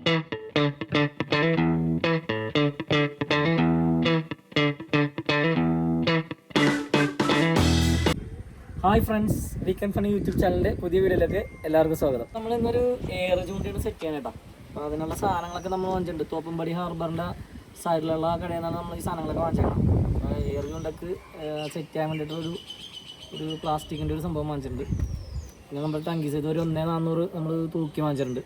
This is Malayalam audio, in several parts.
Hi friends weekend funny YouTube ചാനലിന്റെ പുതിയ വീഡിയോയിലേക്ക് എല്ലാവർക്കും സ്വാഗതം. നമ്മൾ ഇന്നൊരു എയർ ചൂണ്ടിയാണ് സെറ്റ് ചെയ്യാൻ കേട്ടോ. അപ്പോൾ അതിനുള്ള സാധനങ്ങളൊക്കെ നമ്മൾ വാങ്ങിച്ചിട്ടുണ്ട്. തോപ്പമ്പടി ഹാർബറിന്റെ സൈഡിലുള്ള കടയിൽ നിന്നാണ് നമ്മൾ ഈ സാധനങ്ങളൊക്കെ വാങ്ങിച്ചേക്കണം എയർ ചൂണ്ടൊക്കെ സെറ്റ് ചെയ്യാൻ വേണ്ടിയിട്ടൊരു ഒരു പ്ലാസ്റ്റിക്കിന്റെ ഒരു സംഭവം വാങ്ങിച്ചിട്ടുണ്ട്. പിന്നെ നമ്മൾ ടങ്കി ചെയ്ത് ഒരു ഒന്നേ നാന്നൂറ് നമ്മൾ തൂക്കി വാങ്ങിച്ചിട്ടുണ്ട്.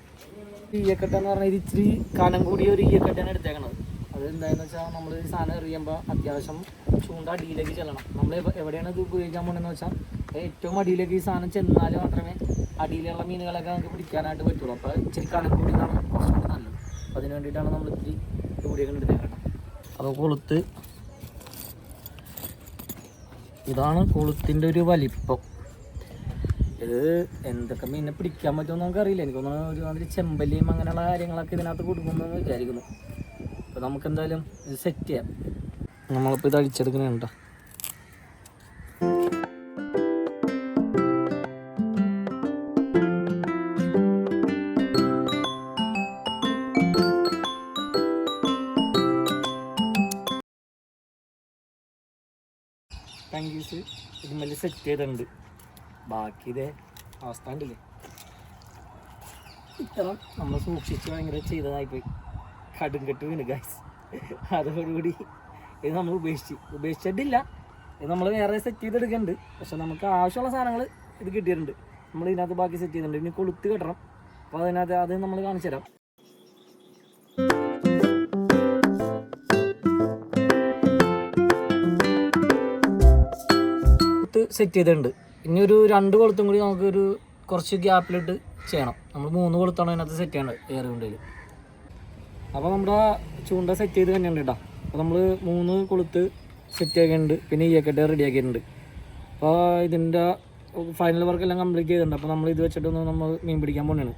ഈയക്കെട്ട് എന്ന് പറഞ്ഞാൽ ഇച്ചിരി കനം കൂടിയ ഒരു ഈയക്കെട്ടാണ് എടുത്തേക്കണത്. അത് എന്താണെന്ന് വെച്ചാൽ നമ്മൾ ഈ സാധനം എറിയുമ്പോൾ അത്യാവശ്യം ചൂണ്ട അടിയിലേക്ക് ചെല്ലണം. നമ്മൾ എവിടെയാണ് ഇത് ഉപയോഗിക്കാൻ പോകണമെന്ന് വെച്ചാൽ ഏറ്റവും അടിയിലേക്ക് ഈ സാധനം ചെന്നാൽ മാത്രമേ അടിയിലുള്ള മീനുകളൊക്കെ നമുക്ക് പിടിക്കാനായിട്ട് പറ്റുള്ളൂ. അപ്പോൾ ഇച്ചിരി കനം കൂടിയതാണ് നല്ലത്. അപ്പോൾ അതിന് വേണ്ടിയിട്ടാണ് നമ്മൾ ഇത്തിരി കൂടിയൊക്കെ എടുത്തേക്കണം അപ്പോൾ കൊളുത്ത് ഇതാണ് കൊളുത്തിന്റെ ഒരു വലിപ്പം. ഇത് എന്തൊക്കെ മീനെ പിടിക്കാൻ പറ്റുമെന്ന് നമുക്കറിയില്ല. എനിക്കൊന്ന് ഒരുമാതിരി ചെമ്പല്ലിയും അങ്ങനെയുള്ള കാര്യങ്ങളൊക്കെ ഇതിനകത്ത് കൊടുക്കുമെന്ന് വിചാരിക്കുന്നു. അപ്പോൾ നമുക്ക് എന്തായാലും ഇത് സെറ്റ് ചെയ്യാം. നമ്മളിപ്പോൾ ഇത് അടിച്ചെടുക്കണുണ്ടോ ഇത് മെല്ലെ സെറ്റ് ചെയ്തിട്ടുണ്ട്. ബാക്കി ഇതേ അവസ്ഥ ഉണ്ടല്ലേ ഇത്തരം നമ്മൾ സൂക്ഷിച്ച് ഭയങ്കര ചെയ്തതായിപ്പോയി. കടുങ്കെട്ട് വീണ് ഗൈസ് അതോടുകൂടി ഇത് നമ്മൾ ഉപേക്ഷിച്ച്. ഉപേക്ഷിച്ചിട്ടില്ല. ഇത് നമ്മൾ വേറെ സെറ്റ് ചെയ്തെടുക്കുന്നുണ്ട് പക്ഷെ നമുക്ക് ആവശ്യമുള്ള സാധനങ്ങൾ ഇത് കിട്ടിയിട്ടുണ്ട്. നമ്മൾ ഇതിനകത്ത് ബാക്കി സെറ്റ് ചെയ്തിട്ടുണ്ട്. ഇനി കൊളുത്ത് കെട്ടണം. അപ്പോൾ അതിനകത്ത് അത് നമ്മൾ കാണിച്ചു തരാം. സെറ്റ് ചെയ്തിട്ടുണ്ട്. ഇനി ഒരു രണ്ട് കൊളുത്തും കൂടി നമുക്കൊരു കുറച്ച് ഗ്യാപ്പിലിട്ട് ചെയ്യണം. നമ്മൾ മൂന്ന് കൊളുത്താണ് അതിനകത്ത് സെറ്റ് ചെയ്യേണ്ടത് എയർ വിൻഡോയിൽ അപ്പോൾ നമ്മുടെ ചൂണ്ട സെറ്റ് ചെയ്ത് തന്നെയുണ്ട് കേട്ടോ. അപ്പോൾ നമ്മൾ മൂന്ന് കൊളുത്ത് സെറ്റ് ആക്കിയിട്ടുണ്ട് പിന്നെ ഈ ഈയക്കെട്ട് റെഡി ആക്കിയിട്ടുണ്ട്. അപ്പോൾ ഇതിന്റെ ഫൈനൽ വർക്ക് എല്ലാം കംപ്ലീറ്റ് ചെയ്തിട്ടുണ്ട്. അപ്പോൾ നമ്മൾ ഇത് വെച്ചിട്ടൊന്ന് നമ്മൾ മീൻ പിടിക്കാൻ പോകണതാണ്